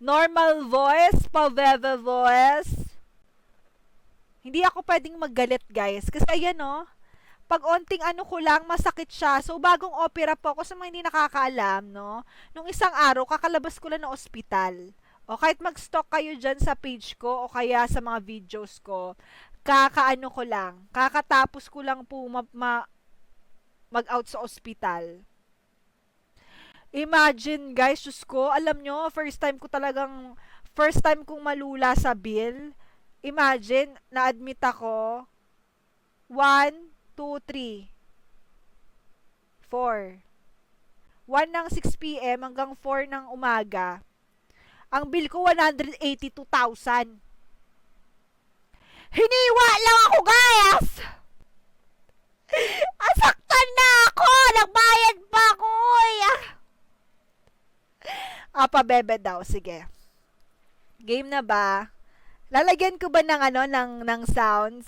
normal voice, paveve voice. Hindi ako pwedeng maggalit, guys. Kasi ayan, no, pag onting ano ko lang, masakit siya. So, bagong opera po ako sa mga hindi nakakaalam, no? Nung isang araw, kakalabas ko lang ng ospital. O kahit mag-stalk kayo dyan sa page ko o kaya sa mga videos ko, kakaano ko lang, kakatapos ko lang po ma- ma- mag-out sa ospital. Imagine guys, Diyos ko, alam nyo, first time ko talagang, first time kong malula sa bill. Imagine, na-admit ako, 1, 2, 3, 4. 1 ng 6pm hanggang 4 ng umaga. Ang bill ko 182,000. Hiniwa lang ako, guys! Asaktan na ako! Nagbayad pa ako! Uy! Ah, pabebe daw. Sige. Game na ba? Lalagyan ko ba ng ano, ng, ng sounds?